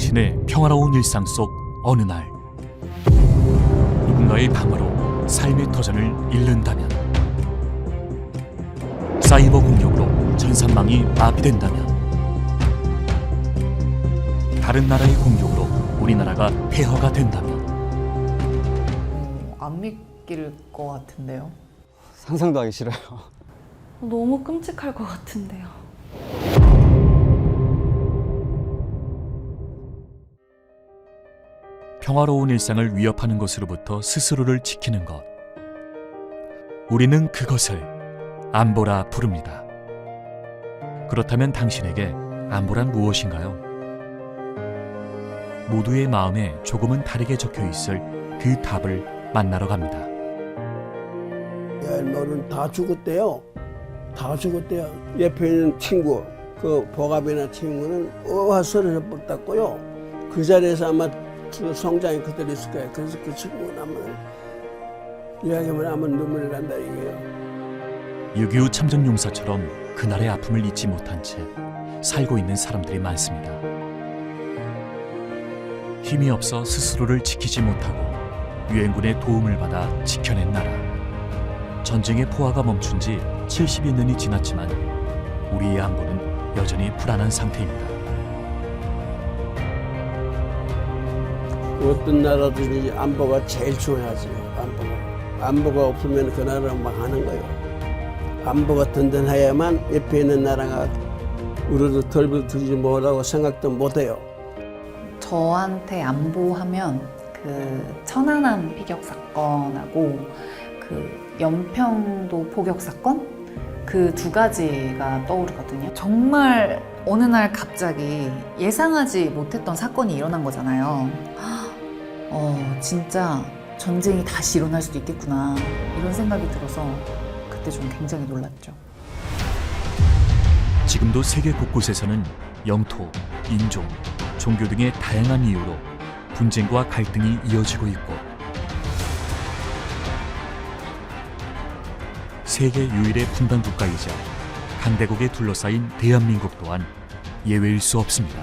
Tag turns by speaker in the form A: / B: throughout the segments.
A: 당신의 평화로운 일상 속 어느 날 누군가의 방어로 삶의 터전을 잃는다면 사이버 공격으로 전산망이 마비된다면 다른 나라의 공격으로 우리나라가 폐허가 된다면
B: 어, 안 믿길 것 같은데요.
C: 상상도 하기 싫어요.
D: 너무 끔찍할 것 같은데요.
A: 평화로운 일상을 위협하는 것으로부터 스스로를 지키는 것. 우리는 그것을 안보라 부릅니다. 그렇다면 당신에게 안보란 무엇인가요? 모두의 마음에 조금은 다르게 적혀 있을 그 답을 만나러 갑니다.
E: 야, 너는 다 죽었대요. 다 죽었대요. 옆에 있는 친구, 그 보갑이나 친구는 소리를 뻗었고요. 그 자리에서 아마 그 성장이 그대로 있을 거예요. 그래서 그 친구는 아마 이야기만 하면 눈물이 난다 이게요.
A: 6.25 참전용사처럼 그날의 아픔을 잊지 못한 채 살고 있는 사람들이 많습니다. 힘이 없어 스스로를 지키지 못하고 유엔군의 도움을 받아 지켜낸 나라. 전쟁의 포화가 멈춘 지 70여 년이 지났지만 우리의 안보는 여전히 불안한 상태입니다.
E: 어떤 나라든지 안보가 제일 중요하지. 안보가. 안보가 없으면 그 나라는 망하는 거예요. 안보가 든든해야만 옆에 있는 나라가 우리도 덜부들지 뭐라고 생각도 못해요.
B: 저한테 안보하면 그 천안함 피격 사건하고 그 연평도 포격 사건 그 두 가지가 떠오르거든요. 정말 어느 날 갑자기 예상하지 못했던 사건이 일어난 거잖아요. 어, 진짜 전쟁이 다시 일어날 수도 있겠구나 이런 생각이 들어서 그때 좀 굉장히 놀랐죠.
A: 지금도 세계 곳곳에서는 영토, 인종, 종교 등의 다양한 이유로 분쟁과 갈등이 이어지고 있고 세계 유일의 분단 국가이자 강대국에 둘러싸인 대한민국 또한 예외일 수 없습니다.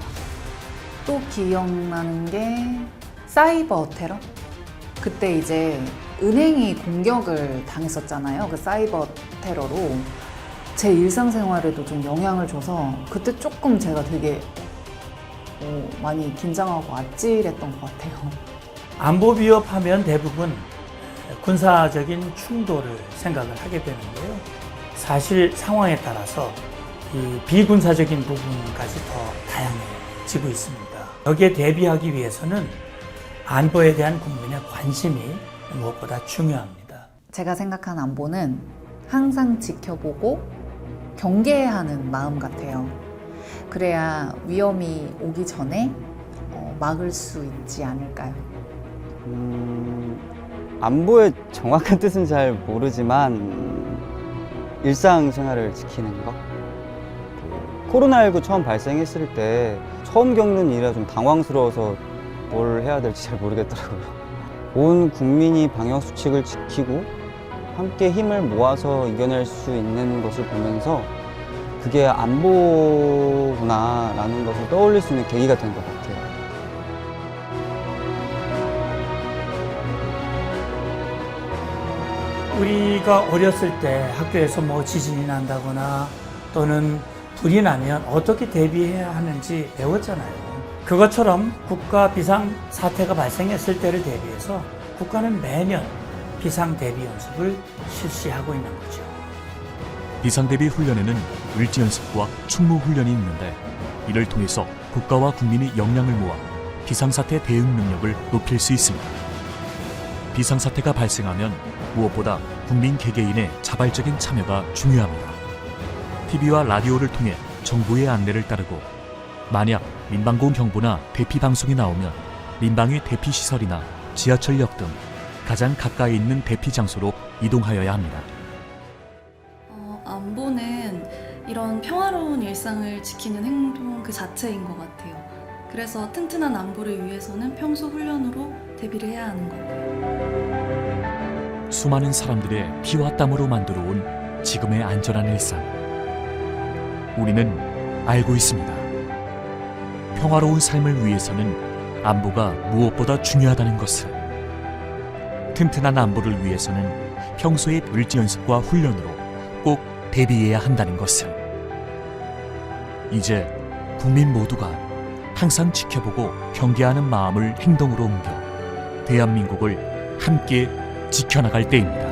B: 또 기억나는 게 사이버 테러? 그때 이제 은행이 공격을 당했었잖아요. 그 사이버 테러로. 제 일상생활에도 좀 영향을 줘서 그때 조금 제가 되게 어, 많이 긴장하고 아찔했던 것 같아요.
F: 안보 위협하면 대부분 군사적인 충돌을 생각을 하게 되는데요. 사실 상황에 따라서 이 비군사적인 부분까지 더 다양해지고 있습니다. 여기에 대비하기 위해서는 안보에 대한 국민의 관심이 무엇보다 중요합니다.
B: 제가 생각한 안보는 항상 지켜보고 경계하는 마음 같아요. 그래야 위험이 오기 전에 어, 막을 수 있지 않을까요?
C: 음, 안보의 정확한 뜻은 잘 모르지만 일상생활을 지키는 것. 그 코로나19 처음 발생했을 때 처음 겪는 일이라 좀 당황스러워서 뭘 해야 될지 잘 모르겠더라고요. 온 국민이 방역 수칙을 지키고 함께 힘을 모아서 이겨낼 수 있는 것을 보면서 그게 안보구나라는 것을 떠올릴 수 있는 계기가 된 것 같아요.
F: 우리가 어렸을 때 학교에서 뭐 지진이 난다거나 또는 불이 나면 어떻게 대비해야 하는지 배웠잖아요. 그것처럼 국가 비상 사태가 발생했을 때를 대비해서 국가는 매년 비상 대비 연습을 실시하고 있는 거죠.
A: 비상 대비 훈련에는 을지 연습과 충무 훈련이 있는데 이를 통해서 국가와 국민의 역량을 모아 비상 사태 대응 능력을 높일 수 있습니다. 비상 사태가 발생하면 무엇보다 국민 개개인의 자발적인 참여가 중요합니다. TV와 라디오를 통해 정부의 안내를 따르고 만약 민방공 경보나 대피 방송이 나오면 민방위 대피 시설이나 지하철역 등 가장 가까이 있는 대피 장소로 이동하여야 합니다.
D: 어, 안보는 이런 평화로운 일상을 지키는 행동 그 자체인 것 같아요. 그래서 튼튼한 안보를 위해서는 평소 훈련으로 대비를 해야 하는 거예요.
A: 수많은 사람들의 피와 땀으로 만들어 온 지금의 안전한 일상. 우리는 알고 있습니다. 평화로운 삶을 위해서는 안보가 무엇보다 중요하다는 것을 튼튼한 안보를 위해서는 평소의 을지 연습과 훈련으로 꼭 대비해야 한다는 것을 이제 국민 모두가 항상 지켜보고 경계하는 마음을 행동으로 옮겨 대한민국을 함께 지켜나갈 때입니다.